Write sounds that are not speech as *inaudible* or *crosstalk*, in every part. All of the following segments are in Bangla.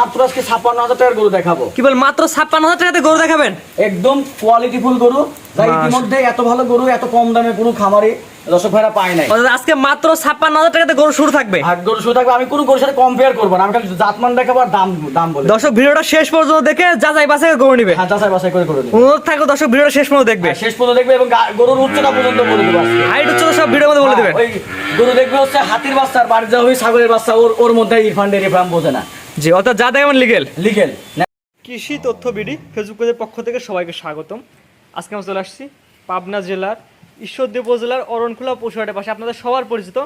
মাত্র আজকে ছাপ্পান্ন হাজার টাকার গরু দেখাবো। কি বল মাত্র ছাপ্পান্ন হাজার টাকাতে গরু দেখাবেন? একদম কোয়ালিটিফুল গরু। যা ইতিমধ্যে এত ভালো গরু এত কম দামে কোনো খামারে দর্শক ভাইরা পায় নাই। আজকে মাত্র ছাপ্পান্ন হাজার টাকাতে গরু শুরু থাকবে। গরু শুধু থাকবে আমি কোনো গরুর সাথে কম্পেয়ার করব না আমি খালি জাতমান দেখাবো আর দাম দাম বলে দর্শক ভিডিওটা শেষ পর্যন্ত দেখে যাচাই বাছাই করে গরু নিবে। হ্যাঁ যাচাই বাছাই করে করে অনুরোধ থাকবে দর্শক ভিডিওটা শেষ পর্যন্ত দেখবে। শেষ পর্যন্ত দেখবে এবং গরুর উচ্চতা পর্যন্ত বলে দেবো আজকে। হাইট হচ্ছে সব ভিডিওর মধ্যে বলে হ্যাঁ, ওই গরু দেখবে হচ্ছে হাতির বাচ্চা বাড়ি যাওয়া ওই ছাগলের বাচ্চা ওর ওর মধ্যে ইরফান ডেরি ফার্ম বোঝে না। জি অর্থাৎ যা দেখবেন লিগেল লিগেল কৃষি তথ্য বিডি ফেসবুক পেজের পক্ষ থেকে সবাইকে স্বাগতম। আজকে আমরা চলে আসছি পাবনা জেলার ঈশ্বরদী উপজেলার অরণখোলা পশুহাটের পাশে। আপনাদের সবার পরিচিত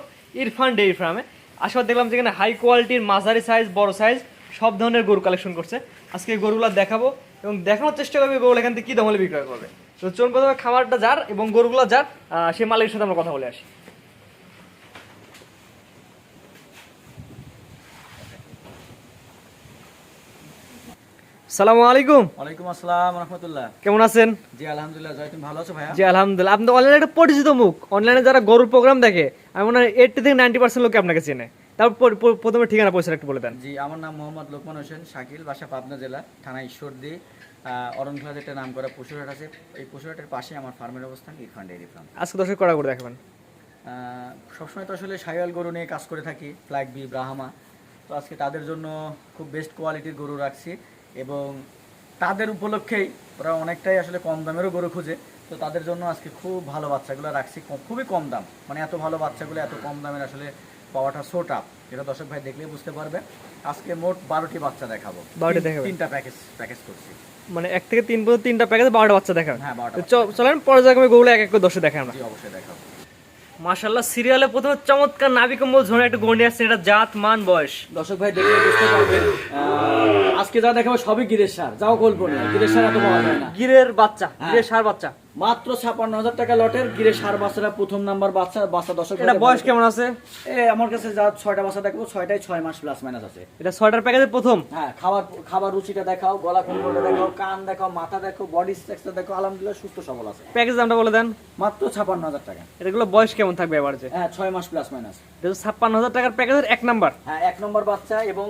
ইরফান ডেইরি ফার্মে। আসলে দেখলাম যেখানে হাই কোয়ালিটির মাঝারি সাইজ বড় সাইজ সব ধরনের গরু কালেকশন করছে। আজকে এই গরুগুলো দেখাবো এবং দেখানোর চেষ্টা করবে গরুগুলো এখান থেকে কী দামে বিক্রয় করবে। তো চলুন প্রথমে খামারটা যার এবং গরুগুলো যার আহ, সেই মালিকের সাথে আমরা কথা বলে আসি। সালামু আলাইকুম। ওয়ালাইকুম আসসালাম রহমতুল্লাহ। কেমন আছেন? জি আলহামদুলিল্লাহ জয় তুমি ভালো আছো ভাইয়া? জি আলহামদুলিল্লাহ। আপনি অনলাইনে একটা পরিচিত মুখ। অনলাইনে যারা গরুর প্রোগ্রাম দেখে আমি মনে হয় থেকে নাইনটি পার্সেন্ট লোকে আপনাকে চেনে। তারপর প্রথমে ঠিকানা একটু বলে দেন। জি আমার নাম মোহাম্মদ লোকমান হোসেন শাকিল বাসা পাবনা জেলা থানা ঈশ্বরদী। অরণখোলা যেটা নাম করা পশুরহাট আছে। এই পশুরহাটের পাশে আমার ফার্মের অবস্থান ইরফান ডেয়ারি ফার্ম আজকে দর্শক করা করে দেখাবেন। সবসময় তো আসলে সাইওয়াল গরু নিয়ে কাজ করে থাকি ব্রাহামা তো আজকে তাদের জন্য খুব বেস্ট কোয়ালিটির গরু রাখছি। এবং তাদের উপলক্ষেই ওরা অনেকটাই আসলে কম দামেরও গরু খুঁজে। তো তাদের জন্য আজকে খুব ভালো বাচ্চাগুলো রাখছি খুবই কম দাম। মানে এত ভালো বাচ্চাগুলো এত কম দামের আসলে পাওয়াটা সো টাফ যেটা দর্শক ভাই দেখলেই বুঝতে পারবে। আজকে মোট বারোটি বাচ্চা দেখাবো। 12টি তিন- দেখাবেন। তিনটা প্যাকেজ প্যাকেজ করছি। মানে এক থেকে তিন পর্যন্ত তিনটা প্যাকেজ বারোটা বাচ্চা দেখাবেন হ্যাঁ বারোটা চলেন পর্যায়ক্রমে গরুগুলো এক এক করে দেখাই আমরা। অবশ্যই দেখাবো। মাশাল্লাহ সিরিয়ালে প্রথমে চমৎকার নাবিক কম্বল ঝোনে একটা গন্ডি আসছে এটা জাত মান বয়স। দর্শক ভাই দেখে বুঝতে পারবেন আজকে যা দেখাবো সবই গিরের সার যাও কল্পনা গিরের সার এত পাওয়া যায় না। গিরের বাচ্চা হ্যাঁ। গিরের সার বাচ্চা। মাত্র ছাপান্ন হাজার টাকা লটের গিরে সার বাচ্চারা প্রথম নাম্বার বাচ্চা বাচ্চা দর্শক এটা বয়স কেমন আছে? এ আমার কাছে যা ছয়টা বাচ্চা দেখব ছয়টাই ছয় মাস প্লাস মাইনাস আছে। এটা ছয়টার প্যাকেজের প্রথম? হ্যাঁ খাবার খাবার রুচিটা দেখাও গলা কুমড়োটা দেখাও কান দেখাও মাথা দেখো বডি স্ট্রাকচার দেখো আলহামদুলিল্লাহ সুস্থ সবল আছে। প্যাকেজ দামটা বলে দেন। মাত্র ছাপান্ন হাজার টাকা। এটাগুলো বয়স কেমন থাকবে এবার যে হ্যাঁ ছয় মাস প্লাস মাইনাস এটা ছাপ্পান্ন হাজার টাকার প্যাকেজের এক নাম্বার হ্যাঁ এক নম্বর বাচ্চা এবং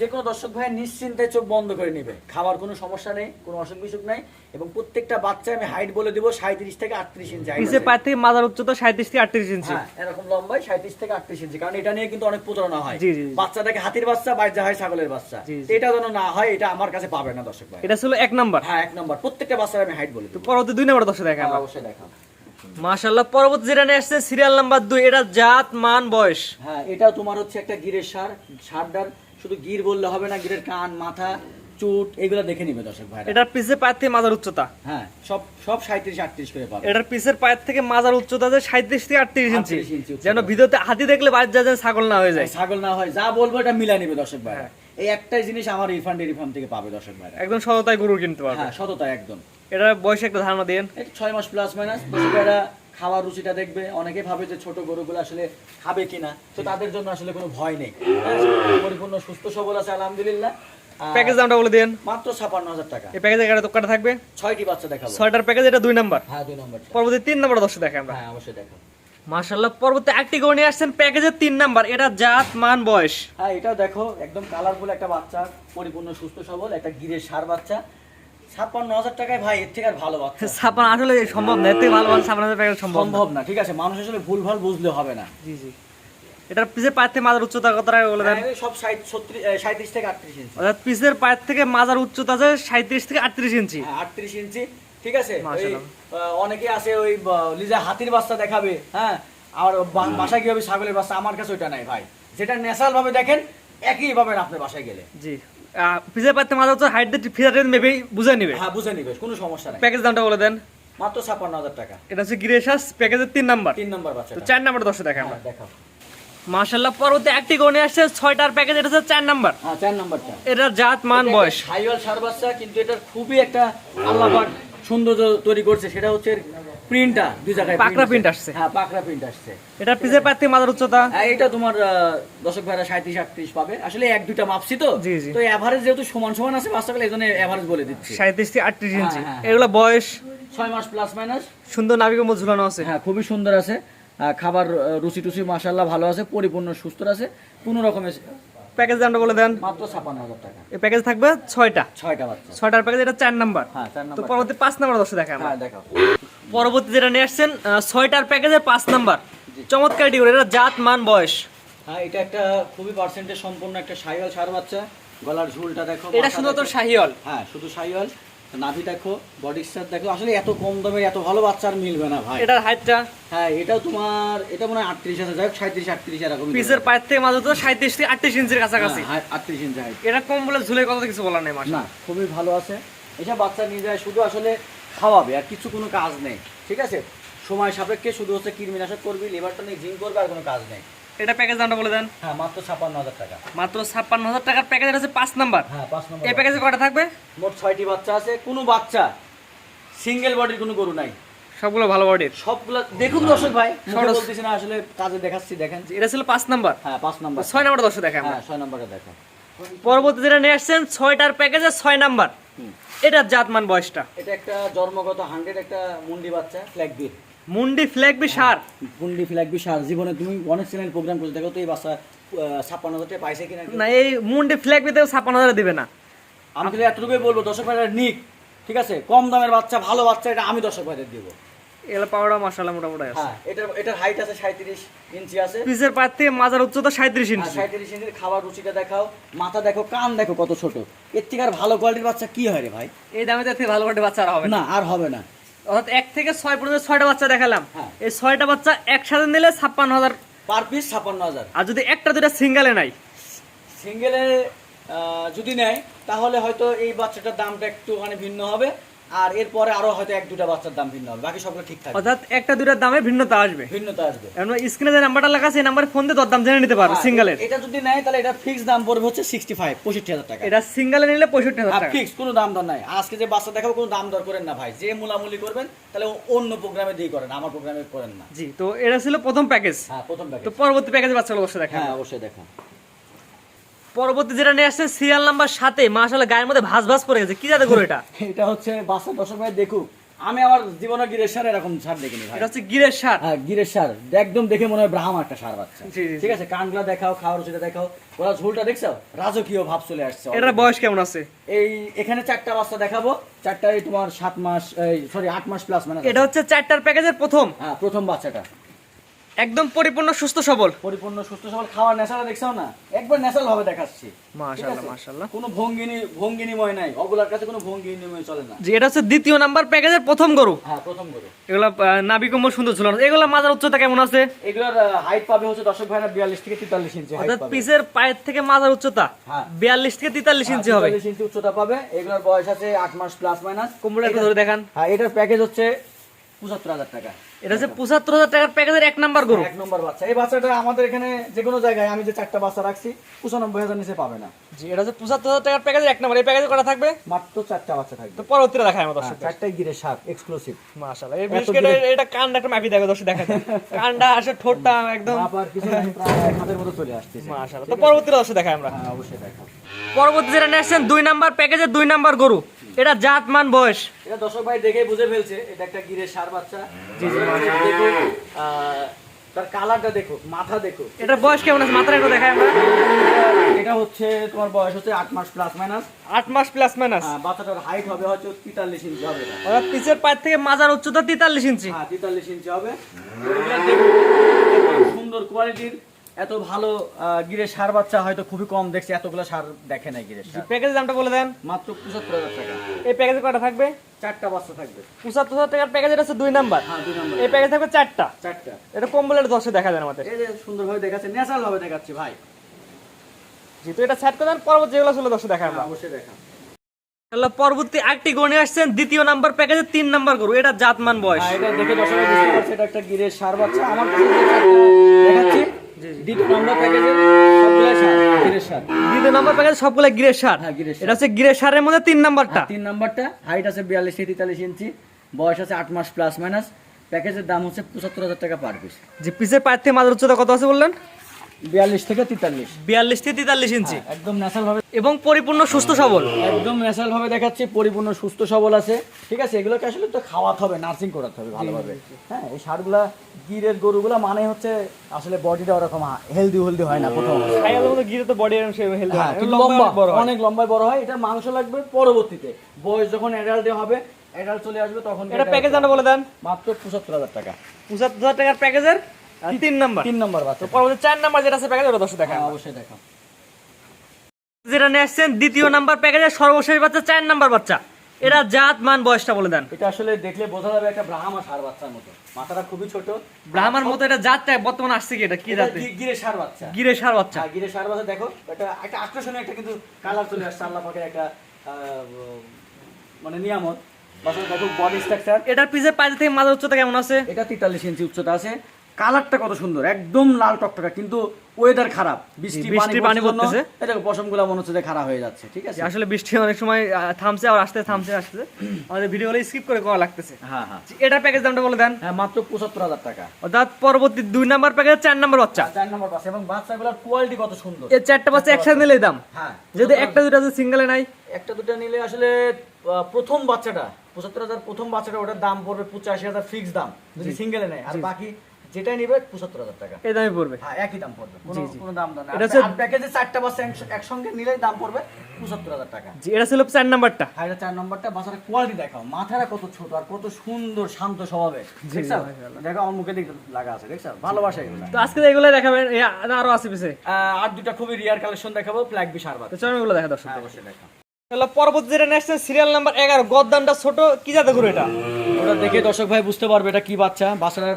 যে কোনো দর্শক ভাই নিশ্চিন্তে চোখ বন্ধ করে নিবে। খাবার কোনো সমস্যা নেই কোনো অসুখ বিসুখ নাই এবং প্রত্যেকটা বাচ্চা আমি হাইট বলে দেবো সাঁত্রিশ থেকে আটত্রিশ ইঞ্চি আছে। পায়ের থেকে মাজার উচ্চতা সাঁত্রিশ থেকে আটত্রিশ ইঞ্চি হ্যাঁ এরকম লম্বাই সাঁত্রিশ থেকে আটত্রিশ ইঞ্চি কারণ এটা নিয়ে কিন্তু অনেক প্রতারণা হয়। জি, জি, জি। বাচ্চা দেখে হাতির বাচ্চা বাচ্চা হয় ছাগলের বাচ্চা। এটা যেন না হয় এটা আমার কাছে পাবে না দর্শক ভাই। এটা ছিল এক নাম্বার। হ্যাঁ এক নম্বর। প্রত্যেকটা বাচ্চার আমি হাইট বলে দেবো। পরবর্তী দুই নাম্বার দর্শক দেখা হ্যাঁ, অবশ্যই দেখাও মাশাল্লাহ পরবর্তী যেটা নিয়ে আসছে সিরিয়াল নাম্বার দুই এটা জাত মান বয়স। হ্যাঁ এটাও তোমার হচ্ছে একটা গিরের সার সারটার শুধু গির বললে হবে না গিরের কান মাথা চুট এগুলো দেখে নিবে দর্শক ভাই এটার পিছে পায়ের থেকে মাজার উচ্চতা? হ্যাঁ সব সব সাঁত্রিশ আটত্রিশ করে পাবে। এটার পিছের পায়ের থেকে মাজার উচ্চতা যে সাঁত্রিশ থেকে আটত্রিশ ইঞ্চি। 38 ইঞ্চি উচ্চতা। যেন ভিডিওতে হাতি দেখলে বাড়ির যা যেন ছাগল না হয়ে যায়। ছাগল না হয় যা বলব এটা মিলা নিবে দর্শক ভাই হ্যাঁ। এই একটাই জিনিস আমার রিফান্ড রিফান্ড থেকে পাবে দর্শক ভাই একদম সততায় গরু কিনতে পারবে। হ্যাঁ সততায় একদম। এটার বয়সে একটা ধারণা দেন ছয় মাস প্লাস মাইনাস দর্শকেরা খাওয়ার রুচিটা দেখবে। অনেকে ভাবে যে ছোট গরুগুলো আসলে খাবে কিনা। তো তাদের জন্য আসলে কোনো ভয় নেই। পরিপূর্ণ সুস্থ সবল আছে আলহামদুলিল্লাহ। প্যাকেজ দামটা বলে দিন। মাত্র ছাপান্ন হাজার টাকা। এই প্যাকেজে গাড়ি তো থাকবে? ছয়টি বাচ্চা দেখাবো। ছয়টার প্যাকেজ এটা দুই নাম্বার হ্যাঁ দুই নম্বর পরবর্তী তিন নাম্বার দর্শক দেখে আমরা। হ্যাঁ অবশ্যই দেখাবো মাশাল্লাহ পরবর্তী একটি গরু নিয়ে আসছেন প্যাকেজের তিন নাম্বার এটা জাত মান বয়স। হ্যাঁ এটাও দেখো একদম কালারফুল একটা বাচ্চা পরিপূর্ণ সুস্থ সবল একটা গিরের সার বাচ্চা। ছাপ্পান্ন হাজার টাকায় ভাই এর থেকে আর ভালো বাচ্চা। *laughs* ছাপান আসলে সম্ভব না এর থেকে ভালো ভালো *laughs* ছাপান হাজার প্যাকেজ সম্ভব সম্ভব না ঠিক আছে মানুষ আসলে ভুল ভালো বুঝলে হবে না। জি জি। এটার পিছের পায়ের থেকে মাজার উচ্চতা কত টাকা বলে দেন? হ্যাঁ, সব সাঁত্রিশ থেকে আটত্রিশ ইঞ্চি। অর্থাৎ পিছের পায়ের থেকে মাজার উচ্চতা আছে সাঁত্রিশ থেকে আটত্রিশ ইঞ্চি। হ্যাঁ আটত্রিশ ইঞ্চি ঠিক আছে? অনেকে আছে ওই লিজা হাতির বাচ্চা দেখাবে হ্যাঁ? আর বাসায় কি হবে ছাগলের বাচ্চা? আমার কাছে ওইটা নাই ভাই। যেটা ন্যাচারাল ভাবে দেখেন একই পাবেন আপনার বাসায় গেলে। জি। পায়ের থেকে মাজার উচ্চতা হাইট দিয়ে ফিজার মেপে বুঝে নিবে। হ্যাঁ বুঝে নিবে কোনো সমস্যা নাই। প্যাকেজ দামটা বলে দেন। মাত্র ছাপ্পান্ন হাজার টাকা। এটা হচ্ছে গ্রেসাস প্যাকেজের তিন নাম্বার। তিন নাম্বার বাচ্চা তো চার নাম্বার দর্শক দেখে আমরা। দেখাও। মাশাল্লাহ পরবর্তী একটি গরু নিয়ে আসছে ছয়টার প্যাকেজ এটা হচ্ছে চার নাম্বার। হ্যাঁ চার নম্বরটা। এটা জাত মান বয়স। হাইওয়াল সার বাচ্চা কিন্তু এটার খুবই একটা আল্লাহ পাক সৌন্দর্য তৈরি করছে। সেটা হচ্ছে প্রিন্টটা দুই জায়গায় পাকড়া print print আসছে। হ্যাঁ পাকড়া প্রিন্ট আসছে। এটা পিছের পায়ের থেকে মাজার উচ্চতা এটা তোমার দর্শক ভাইরা সাঁত্রিশ আটত্রিশ পাবে। আসলে এক দুইটা মাপছি তো। জি, জি। তো এভারেজ যেহেতু সমান সমান আছে বাচ্চাগুলো এই জন্য এভারেজ বলে দিচ্ছি। সাঁত্রিশ থেকে আটত্রিশ ইঞ্চি এগুলো বয়স? ছয় মাস প্লাস মাইনাস সুন্দর নাবিক মধ্যে ঝুলানো আছে। হ্যাঁ খুবই সুন্দর আছে। খাবার রুচি টুচি মাসাল্লাহ ভালো আছে পরিপূর্ণ সুস্থ আছে। কোনো রকমের প্যাকেজ দামটা বলে দেন। মাত্র ছাপান্ন হাজার টাকা। এই প্যাকেজ থাকবে ছয়টা। ছয়টা বাচ্চা। 6টার প্যাকেজ এটা 4 নাম্বার। হ্যাঁ চার তো পরবর্তী 5 নাম্বার দর্শক দেখায় হ্যাঁ দেখাও। পরবর্তী যেটা নিয়ে আসছেন আহ, ছয়টার প্যাকেজের পাঁচ নাম্বার। চমৎকার ডিউর এটা জাত মান বয়স। হ্যাঁ এটা একটা খুবই পার্সেন্টেজ সম্পূর্ণ একটা সাইওয়াল সার বাচ্চা। গলার ঝুলটা দেখো এটা শুধু তো। শাহিওয়াল? হ্যাঁ শুধু সাইওয়াল নাভি দেখো বডি স্ট্রাকচার দেখো আসলে এত কম দামের এত ভালো বাচ্চা আর মিলবে না ভাই। এটার হাইটটা হ্যাঁ এটাও তোমার এটা মনে হয় আটত্রিশ আছে যাই হোক সাঁত্রিশ আটত্রিশ এরকম পিসের পায়ের থেকে মাঝে তো সাঁত্রিশ থেকে আটত্রিশ ইঞ্চির কাছাকাছি। আটত্রিশ ইঞ্চি height। এটা কম বলে ঝুলের কথা কিছু বলার নেই মাসে না খুবই ভালো আছে। এসব বাচ্চা নিয়ে যায় শুধু আসলে খাওয়াবে আর কিছু কোনো কাজ নেই ঠিক আছে? সময় সাপেক্ষে শুধু হচ্ছে কৃমিনাশক করবি লিভারটা নিয়ে জিম করবে আর কোনো কাজ নেই। এটা প্যাকেজ দামটা বলে দেন। হ্যাঁ মাত্র ছাপ্পান্ন হাজার টাকা। মাত্র ছাপ্পান্ন হাজার টাকার প্যাকেজ আছে পাঁচ নাম্বার। হ্যাঁ পাঁচ নম্বর এই প্যাকেজে কটা থাকবে? মোট ছয়টি বাচ্চা আছে। কোনো বাচ্চা সিঙ্গেল বডির কোনো গরু নাই। সবগুলো ভালো বডির সবগুলা দেখুন দর্শক ভাই মুখে বলতেছি না আসলে কাজে দেখাচ্ছি দেখেন। এটা ছিল পাঁচ নাম্বার। হ্যাঁ পাঁচ নাম্বার। ছয় নাম্বার দর্শক দেখে হ্যাঁ ছয় নাম্বারটা দেখো পরবর্তী যেটা নিয়ে আসছেন ছয়টার প্যাকেজে ছয় নাম্বার। হুম। এটা জাতমান বয়সটা। এটা একটা জন্মগত হান্ড্রেড একটা মুন্ডি বাচ্চা ফ্ল্যাগ বিট মুন্ডি ফ্ল্যাগ বি সার। মুন্ডি ফ্ল্যাগ বি সার। জীবনে তুমি অনেক চ্যানেল প্রোগ্রাম করতে দেখো তো এই বাচ্চা ছাপ্পান্ন হাজার টাকা পাইছে কিনা না এই মুন্ডি ফ্ল্যাগ বিতে ছাপ্পান্ন হাজার দিবে না। আমি তাহলে এতটুকুই বলব দর্শক ভাইরা নিক ঠিক আছে? কম দামের বাচ্চা ভালো বাচ্চা এটা আমি দর্শক ভাইদের দিব। এগুলো পাওয়াটা মশালা মোটামুটি আছে। হ্যাঁ এটার এটার হাইট আছে সাঁত্রিশ ইঞ্চি আছে। পিসের পায়ের থেকে মাজার উচ্চতা সাঁত্রিশ ইঞ্চি। সাঁত্রিশ ইঞ্চির খাবার রুচিটা দেখাও। মাথা দেখো কান দেখো কত ছোট। এর থেকে আর ভালো কোয়ালিটির বাচ্চা কি হয় রে ভাই? এই দামে তো থেকে ভালো বডি বাচ্চা আর হবে না আর হবে না। অর্থাৎ এক থেকে ছয় পর্যন্ত ছয়টা বাচ্চা দেখালাম। হ্যাঁ। এই ছয়টা বাচ্চা একসাথে নিলে ছাপ্পান্ন হাজার। পার পিস ছাপ্পান্ন হাজার। আর যদি একটা দুটা সিঙ্গেলে নাই? সিঙ্গেলে যদি নেয় তাহলে হয়তো এই বাচ্চাটার দামটা একটুখানি ভিন্ন হবে। আর এরপরে আরও হয়তো এক দুটা বাচ্চার দাম ভিন্ন হবে বাকি সবগুলো ঠিক থাকবে অর্থাৎ একটা দুটার দামে ভিন্নতা আসবে। ভিন্নতা আসবে। স্ক্রিনে যে নাম্বারটা আছে এই নাম্বারে ফোন দিয়ে দরদাম জেনে নিতে পারবে হ্যাঁ, সিঙ্গেলের এটা যদি নেয় তাহলে এটা ফিক্স দাম পড়বে হচ্ছে সিক্সটি ফাইভ পঁয়ষট্টি হাজার টাকা। এটা সিঙ্গেলে নিলে পঁয়ষট্টি হাজার টাকা। ফিক্স কোনো দাম দর নাই। আজকে যে বাচ্চা দেখাবো কোনো দাম দর করেন না ভাই। যে মুলামুলি করবেন তাহলে অন্য প্রোগ্রামে দিয়ে করেন আমার প্রোগ্রামে করেন না। জি তো এটা ছিল প্রথম প্যাকেজ হ্যাঁ প্রথম তো প্যাকেজ পরবর্তী প্যাকেজে বাচ্চাগুলো অবশ্যই দেখা হ্যাঁ অবশ্যই দেখা পরবর্তী যেটা নিয়ে আসছে সিরিয়াল নাম্বার সাথে মাশাআল্লাহ গায়ের মধ্যে ভাস ভাস পড়ে গেছে। কি যাতে গরু এটা? এটা হচ্ছে বাচ্চা দর্শক ভাই দেখুক। আমি আমার জীবনে গিরের সার এরকম সার দেখিনি ভাই। এটা হচ্ছে গিরের সার? হ্যাঁ গিরের সার। একদম দেখে মনে হয় ব্রাহ্মা একটা সার বাচ্চা। ঠিক আছে কানগুলা দেখাও খাওয়ার রুচিটা দেখাও। ওরা ঝোলটা দেখছ? রাজকীয় ভাব চলে আসছে এটার বয়স কেমন আছে? এই এখানে চারটা বাচ্চা দেখাবো। চারটাই তোমার সাত মাস সরি আট মাস প্লাস মানে এটা হচ্ছে চারটার প্যাকেজের প্রথম? হ্যাঁ প্রথম বাচ্চাটা। একদম পরিপূর্ণ সুস্থ সবল। পরিপূর্ণ সুস্থ সবল। খাওয়ার নেশাটা দেখছ না? একবার ন্যাচারাল ভাবে দেখাচ্ছি। মাশাআল্লাহ মাশাআল্লাহ। কোনো ভঙ্গিনী ভঙ্গিনীময় নাই। অগুলার কাছে কোনো ভঙ্গিনীময় চলে না। যে এটা হচ্ছে দ্বিতীয় নাম্বার প্যাকেজের প্রথম গরু। হ্যাঁ প্রথম গরু। এগুলা নাবি কম্বল সুন্দর ঝুলানো। এগুলা মাজার উচ্চতা কেমন আছে? এগুলোর হাইট পাবে হচ্ছে দর্শক ভাইরা বিয়াল্লিশ থেকে তেতাল্লিশ ইঞ্চি হাইট অর্থাৎ পাবে। পিসের পায়ের থেকে মাজার উচ্চতা হ্যাঁ। বিয়াল্লিশ থেকে তেতাল্লিশ ইঞ্চি হবে। 43 ইঞ্চি উচ্চতা পাবে। এগুলার বয়স আছে আট মাস প্লাস মাইনাস কুমড়ো একটু ধরে দেখান। হ্যাঁ এটার প্যাকেজ হচ্ছে পঁচাত্তর হাজার টাকা। এটা হচ্ছে পঁচাত্তর হাজার টাকার প্যাকেজের এক নাম্বার গরু। এক নম্বর বাচ্চা। এই বাচ্চাটা আমাদের এখানে যে কোনো জায়গায় আমি যে চারটা বাচ্চা রাখছি পঁচানব্বই হাজার নিচে পাবে না। জি এটা হচ্ছে পঁচাত্তর হাজার টাকার প্যাকেজের এক নাম্বার। এই প্যাকেজে কটা থাকবে? মাত্র চারটা বাচ্চা থাকবে। তো পরবর্তীতে দেখায় আমার দর্শক হ্যাঁ, চারটাই গিরে সাপ এক্সক্লুসিভ মাশাআল্লাহ এই বিশেষ করে এটা কানটা একটা মাপি দেখো দর্শক দেখা যায় কানটা আসে ঠোঁটটা একদম আবার কিছু প্রায় হাতের মতো চলে আসতেছে। মাশাআল্লাহ তো পরবর্তীতে দর্শক দেখায় আমরা। হ্যাঁ অবশ্যই পরবর্তী যেটা নিয়ে আসছেন দুই নাম্বার প্যাকেজের দুই নাম্বার গরু। এটা জাত মান বয়স। এটা দর্শক ভাই দেখে বুঝে ফেলছে এটা একটা গিরের সার বাচ্চা। জি জি। তার কালারটা দেখো মাথা দেখো এটার বয়স কেমন আছে? মাত্রা একটু দেখায় আমরা। এটা- এটা হচ্ছে তোমার বয়স হচ্ছে আট মাস প্লাস মাইনাস আট মাস প্লাস মাইনাস বাচ্চাটার হাইট হবে হচ্ছে তেতাল্লিশ ইঞ্চি হবে অর্থাৎ পিছের পায়ের থেকে মাজার উচ্চতা তেতাল্লিশ ইঞ্চি হ্যাঁ তেতাল্লিশ ইঞ্চি হবে। সুন্দর কোয়ালিটির এত ভালো গিরের সার বাচ্চা হয়তো খুবই কম দেখছি এতগুলো সার দেখে নাই গিরের সার। প্যাকেজের দামটা বলে দেন। মাত্র পঁচাত্তর হাজার টাকা। এই প্যাকেজে কটা থাকবে? চারটা বাচ্চা থাকবে। পঁচাত্তর হাজার টাকার প্যাকেজ এটা হচ্ছে দুই নাম্বার। হ্যাঁ দুই নম্বর। এই প্যাকেজ থাকবে চারটা। চারটা। এটা কম কম্বলের দশে দেখা যায় আমাদের। এই যে সুন্দরভাবে দেখাচ্ছে ন্যাচারাল ভাবে দেখাচ্ছি ভাই। যেহেতু এটা সেট করে দেন পরবর্তী যেগুলো ছিল দশে দেখা আমরা। হ্যাঁ, অবশ্যই দেখা তাহলে পরবর্তী গরু নিয়ে আসছেন দ্বিতীয় নাম্বার প্যাকেজে তিন নাম্বার গরু এটা জাতমান বয়স। হ্যাঁ, এটা দেখে দর্শকরা বুঝতে পারছে এটা একটা গিরের সার বাচ্চা। আমার দেখাচ্ছি দ্বিতীয় নম্বর প্যাকেজের সবগুলাই সার গিরের সার। দ্বিতীয় নাম্বার প্যাকেজ সবগুলো গিরের সার। হ্যাঁ এটা হচ্ছে সারের মধ্যে তিন নাম্বারটা তিন নাম্বারটা হাইট আছে বিয়াল্লিশ থেকে তেতাল্লিশ ইঞ্চি। বয়স আছে আট মাস প্লাস মাইনাস প্যাকেজের দাম হচ্ছে পঁচাত্তর হাজার টাকা পার পিস যে পিসের পায়ের থেকে উচ্চতা কত আছে বললেন? বিয়াল্লিশ থেকে তেতাল্লিশ। বিয়াল্লিশ থেকে তেতাল্লিশ ইঞ্চি। একদম ন্যাচারাল ভাবে এবং পরিপূর্ণ সুস্থ সবল। একদম ন্যাচারাল ভাবে দেখাচ্ছি পরিপূর্ণ সুস্থ সবল আছে। ঠিক আছে এগুলোকে আসলে তো খাওয়াতে হবে নার্সিং করাতে হবে ভালোভাবে। হ্যাঁ এই সারগুলা গিরের গরুগুলা মানে হচ্ছে আসলে বডিটা ওরকম হেলদি হেলদি হয় না গিরে তো বডি হেলদি হ্যাঁ, লম্বা অনেক লম্বা বড় হয়। এটা মাংস লাগবে পরবর্তীতে। বয়স যখন অ্যাডাল্টে হবে অ্যাডাল্ট চলে আসবে তখন এটা প্যাকেজ বলে দেন। মাত্র পঁচাত্তর হাজার টাকা। পঁচাত্তর হাজার টাকার প্যাকেজের তিন নাম্বার। তিন নম্বর বাচ্চা। পরবর্তী চার নাম্বার যেটা আছে প্যাকেজ ওটা দশ দেখা অবশ্যই দেখা যেটা নিয়ে আসছেন দ্বিতীয় নাম্বার প্যাকেজের সর্বশেষ বাচ্চা চার নাম্বার বাচ্চা। এটা জাত মান বয়সটা বলে দেন। এটা আসলে দেখলে বোঝা যাবে একটা ব্রাহ্মা সার বাচ্চার মতো। মাথাটা খুবই ছোট। ব্রাহ্মার মতো এটা জাতটা বর্তমানে আসছে কি এটা? কি এটা গিরে সার বাচ্চা। গিরে সার বাচ্চা। গিরে সার বাচ্চা দেখো এটা একটা আকর্ষণীয় একটা কিন্তু কালার চলে আসছে আল্লাহ পাকের একটা নিয়ামত। বাচ্চা দেখো বডি স্ট্রাকচার এটার থেকে উচ্চতা কেমন আছে? এটা তেতাল্লিশ ইঞ্চি উচ্চতা আছে। কালারটা কত সুন্দর একদম লাল টকটকা কিন্তু ওয়েদার খারাপ। বৃষ্টি বৃষ্টি পানি পড়তেছে। এই দেখো পশমগুলো মনে হচ্ছে যে খারাপ হয়ে যাচ্ছে ঠিক আছে? আসলে বৃষ্টি অনেক সময় থামছে আর আসতে থামছে আসতে। আমাদের ভিডিও গুলো স্কিপ করে করা লাগতেছে। হ্যাঁ হ্যাঁ। এটার প্যাকেজ দামটা বলে দেন। হ্যাঁ মাত্র পঁচাত্তর হাজার টাকা। অর্থাৎ পরবর্তী দুই নাম্বার প্যাকেজ চার নাম্বার বাচ্চা। চার নম্বর পাশে এবং বাচ্চাগুলোর কোয়ালিটি কত সুন্দর। এই চারটা বাচ্চা একসাথে নিলেই দাম। হ্যাঁ। যদি একটা দুটা যদি সিঙ্গেলে নাই? একটা দুটো নিলে আসলে প্রথম বাচ্চাটা পঁচাত্তর হাজার প্রথম বাচ্চাটা ওটার দাম পড়বে পঁচাশি হাজার ফিক্স দাম যদি সিঙ্গেলে নেয়। আর বাকি যেটাই নিবে পঁচাত্তর হাজার টাকা। এই দামে পড়বে। হ্যাঁ একই দাম পড়বে। কোনো কোনো দাম দাম এটা এটা হচ্ছে- প্যাকেজে চারটা বাচ্চা একসঙ্গে নিলে দাম পড়বে পঁচাত্তর হাজার টাকা। জি এটা ছিল চার নাম্বারটা। আর এটা চার নম্বরটা। বাচ্চাটা কোয়ালিটি দেখাও। মাথাটা কত ছোট আর কত সুন্দর শান্ত স্বভাবে। দেখছ? দেখো আমার মুখে দিকে লাগা আছে দেখছ? ভালোবাসা এগুলো। তো আজকে এগুলো দেখাবেন আরও আছে পিছে। আর দুটা খুবই রিয়ার কালেকশন দেখাবো ফ্ল্যাগ বি সার তো চলো এগুলো দেখা দর্শক। হ্যাঁ, অবশ্যই দেখা তাহলে পরবর্তী যেটা নেক্সট সিরিয়াল নাম্বার গদ্দানটা ছোট কি জাতে গরু এটা? ওটা দেখে দর্শক ভাই বুঝতে পারবে এটা কি বাচ্চা। বাচ্চাটার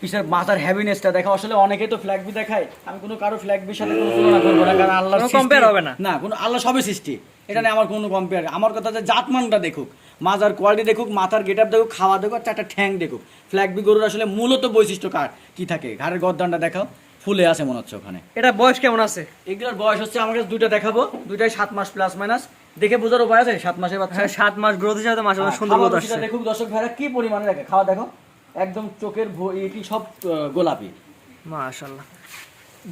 পিছের মাথার হ্যাভিনেসটা দেখা আসলে অনেকে তো ফ্ল্যাগ বি দেখায়। আমি কোনো কারও ফ্ল্যাগ বির সাথে কোনো তুলনা করব না কারণ আল্লাহ compare হবে না। না কোনো আল্লাহ সবে সৃষ্টি। এটা নিয়ে আমার কোনো কম্পেয়ার আমার কথা যে জাতমানটা দেখুক মাজার কোয়ালিটি দেখুক মাথার গেট আপ দেখুক খাওয়া দেখুক আর চারটা ঠ্যাং দেখুক। ফ্ল্যাগ বি গরুর আসলে মূলত বৈশিষ্ট্য কার? কি থাকে? ঘাড়ের গদ্দানটা দেখাও ফুলে আছে মনে হচ্ছে ওখানে। এটা বয়স কেমন আছে? এগুলোর বয়স হচ্ছে আমার কাছে দুইটা দেখাবো দুইটাই সাত মাস প্লাস মাইনাস দেখে বোঝার উপায় আছে? সাত মাসের বাচ্চা? হ্যাঁ সাত মাস গ্রোথ হিসাবে মাসে সুন্দর গ্রোথ আসছে। দেখুক দর্শক ভাইরা কি পরিমাণে দেখে? খাওয়া দেখো। একদম চোখের এটি সব গোলাপি। মাশাআল্লাহ।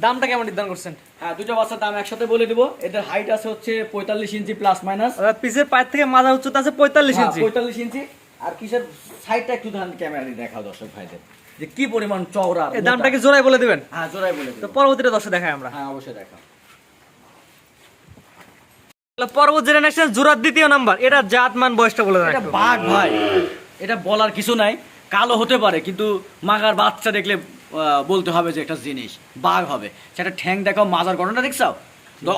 দামটা কেমন নির্ধারণ করছেন? হ্যাঁ দুটো বাচ্চার দাম একসাথে বলে দিব। এদের হাইট আছে হচ্ছে পঁয়তাল্লিশ ইঞ্চি প্লাস মাইনাস অর্থাৎ পিছের পায়ের থেকে মাথার উচ্চতা আছে পঁয়তাল্লিশ ইঞ্চি। পঁয়তাল্লিশ ইঞ্চি। আর কিসের সাইডটা একটু ধান ক্যামেরা দিয়ে দেখাও দর্শক ভাইদের। যে কি পরিমাণ চওড়া এই দামটা মোটা। বলে দিবেন? হ্যাঁ জোড়াই বলে তো দিব। পরবর্তীটা দর্শক দেখাই আমরা। হ্যাঁ অবশ্যই দেখাও। যেটা নেক্সট জোড়ার দ্বিতীয় নাম্বার এটা জাত মান বয়সটা বলে দেন এটা বাঘ ভাই। এটা বলার কিছু নাই। কালো হতে পারে, কিন্তু মাগার বাচ্চা দেখলে বলতে হবে যে একটা জিনিস, বাঘ হবে। সেটা ঠ্যাং দেখাও, মাজার ঘটনা দেখছাও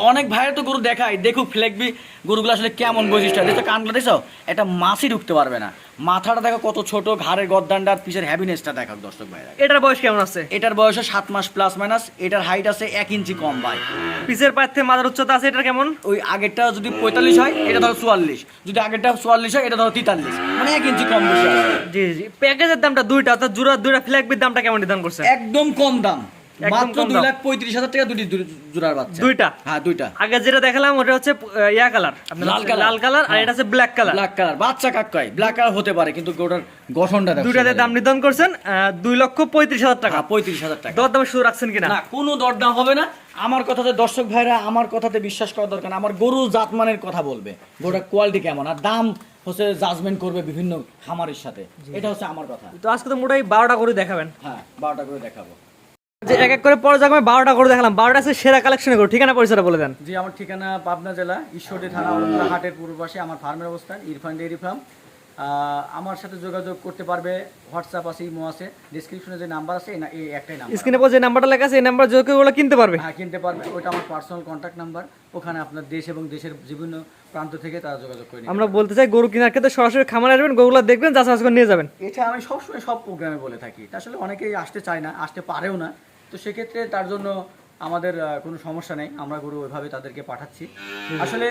অনেক ভাইয়ের তো গরু দেখায় দেখুক ফ্লেকবি গরুগুলো আসলে কেমন বৈশিষ্ট্য। দেখছ কানগুলো দেখছ? এটা মাছই ঢুকতে পারবে না। মাথাটা দেখো কত ছোট ঘাড়ের গদ্দানটা আর পিছের হ্যাভিনেসটা দেখাক দর্শক ভাইরা এটার বয়স কেমন আছে? এটার বয়স সাত মাস প্লাস মাইনাস এটার হাইট আছে এক ইঞ্চি কম ভাই। পিছের পায়ের থেকে মাথার উচ্চতা আছে এটা কেমন? ওই আগেরটা যদি পঁয়তাল্লিশ হয় এটা ধরো চুয়াল্লিশ। যদি আগেরটা চুয়াল্লিশ হয় এটা ধরো তেতাল্লিশ। মানে এক ইঞ্চি কম বেশি জি জি। প্যাকেজের দামটা দুইটা অর্থাৎ জোড়া দুইটা ফ্ল্যাগবির দামটা কেমন নির্ধারণ করছে? একদম কম দাম। মাত্র দুই লাখ পঁয়ত্রিশ হাজার টাকা দুটি জোড়ার বাচ্চা। দুইটা। হ্যাঁ দুইটা। আগে যেটা দেখালাম ওটা হচ্ছে ইয়া কালার। লাল কালার। আর হ্যাঁ। এটা হচ্ছে ব্ল্যাক কালার। Black colour. বাচ্চা ব্ল্যাক কালার হতে পারে কিন্তু গঠনটা দুইটাতে দাম নির্ধারণ করছেন দুই লক্ষ পঁয়ত্রিশ হাজার টাকা। টাকা পঁয়ত্রিশ হাজার টাকা। দর দামে শুরু রাখছেন কিনা? না কোনো দরদাম হবে না। আমার কথাতে দর্শক ভাইরা আমার কথাতে বিশ্বাস করা দরকার না। আমার গরু জাতমানের কথা বলবে। গরুটার কোয়ালিটি কেমন? আর দাম হচ্ছে জাজমেন্ট করবে বিভিন্ন খামারের সাথে। এটা হচ্ছে আমার কথা। তো আজকে তো মোটাই বারোটা করে দেখাবেন। হ্যাঁ বারোটা করে দেখাবো। যে এক এক করে পর্যায়ক্রমে বারোটা করে দেখালাম। বারোটা আছে সেরা কালেকশন করো ঠিকানা পরিচয়টা বলে দেন। জি আমার ঠিকানা পাবনা জেলা ঈশ্বরদী থানা হাটের পূর্ব পাশে আমার ফার্মের অবস্থান ইরফান ডেয়ারি ফার্ম। আমার সাথে যোগাযোগ করতে পারবে হোয়াটসঅ্যাপ আছে ইমো আছে ডিসক্রিপশনে যে নাম্বার আছে এই একটাই নাম্বার স্ক্রিনে পর যে নাম্বারটা লেখা আছে এই নাম্বার যোগ করে ওগুলো কিনতে পারবে। হ্যাঁ কিনতে পারবে। ওইটা আমার পার্সোনাল কন্ট্যাক্ট নাম্বার ওখানে আপনার দেশ এবং দেশের বিভিন্ন প্রান্ত থেকে তারা যোগাযোগ করে আমরা বলতে চাই গরু কেনার ক্ষেত্রে সরাসরি খামারে আসবেন গরুগুলো দেখবেন যাচাই করে নিয়ে যাবেন। এটা আমি সবসময় সব প্রোগ্রামে বলে থাকি। আসলে অনেকেই আসতে চায় না আসতে পারেও না। তো সেক্ষেত্রে তার জন্য আমাদের কোনো সমস্যা নেই। আমরা গরু ওইভাবে তাদেরকে পাঠাচ্ছি। আসলে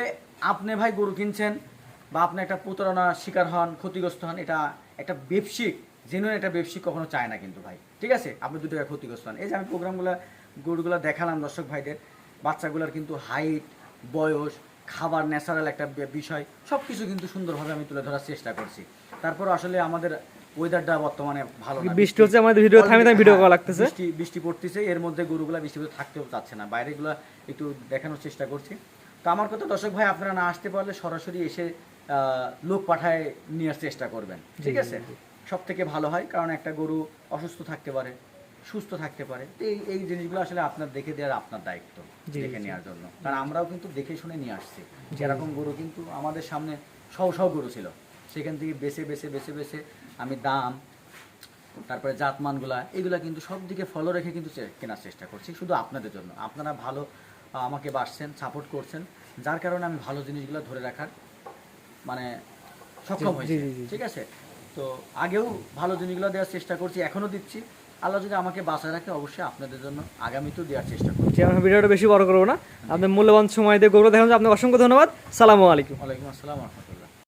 আপনি ভাই গরু কিনছেন বা আপনি একটা প্রতারণা শিকার হন ক্ষতিগ্রস্ত হন এটা একটা ব্যবসিক জেনুইন একটা ব্যবসিক কখনো চায় না কিন্তু ভাই। ঠিক আছে? আপনি দু টাকা ক্ষতিগ্রস্ত হন। এই যে আমি প্রোগ্রামগুলো গরুগুলো দেখালাম দর্শক ভাইদের বাচ্চাগুলোর কিন্তু হাইট বয়স খাবার ন্যাচারাল একটা বিষয় সব কিছু কিন্তু সুন্দরভাবে আমি তুলে ধরার চেষ্টা করছি। তারপর আসলে আমাদের ওয়েদারটা বর্তমানে ভালো না। বৃষ্টি হচ্ছে, আমাদের ভিডিও থামিয়ে থামিয়ে ভিডিও করা হ্যাঁ, লাগতেছে। বৃষ্টি বৃষ্টি পড়তেছে এর মধ্যে গরুগুলা বৃষ্টিতে থাকতেও চাচ্ছে না। বাইরেগুলো একটু দেখানোর চেষ্টা করছি। তো আমার কথা দর্শক ভাই আপনারা না আসতে পারলে সরাসরি এসে লোক পাঠায় নেওয়ার চেষ্টা করবেন। ঠিক আছে? সব থেকে ভালো হয় কারণ একটা গরু অসুস্থ থাকতে পারে সুস্থ থাকতে পারে। তো এই এই জিনিসগুলো আসলে আপনার দেখে দেওয়ার আপনার দায়িত্ব দেখে নেওয়ার জন্য। কারণ আমরাও কিন্তু দেখে শুনে নিয়ে আসছি। যেরকম গরু কিন্তু আমাদের সামনে সহ সহ গরু ছিল। সেখান থেকে বেছে বেছে বেছে বেছে আমি দাম তারপরে জাতমানগুলা এগুলা কিন্তু সব দিকে ফলো রেখে কিন্তু কেনার চেষ্টা করছি শুধু আপনাদের জন্য। আপনারা ভালো আমাকে বাসছেন সাপোর্ট করছেন যার কারণে আমি ভালো জিনিসগুলো ধরে রাখার মানে সক্ষম হয়েছি। ঠিক আছে? তো আগেও ভালো জিনিসগুলো দেওয়ার চেষ্টা করছি এখনও দিচ্ছি। আল্লাহ যদি আমাকে বাঁচায় রাখে অবশ্যই আপনাদের জন্য আগামীতেও দেওয়ার চেষ্টা করছি। যে আমরা ভিডিওটা বেশি বড় করব না। আপনার মূল্যবান সময় দিয়ে গৌরব দেখান আপনাকে অসংখ্য ধন্যবাদ। সালামু আলাইকুম। ওয়ালাইকুম আসসালাম রহমতুল্লাহ।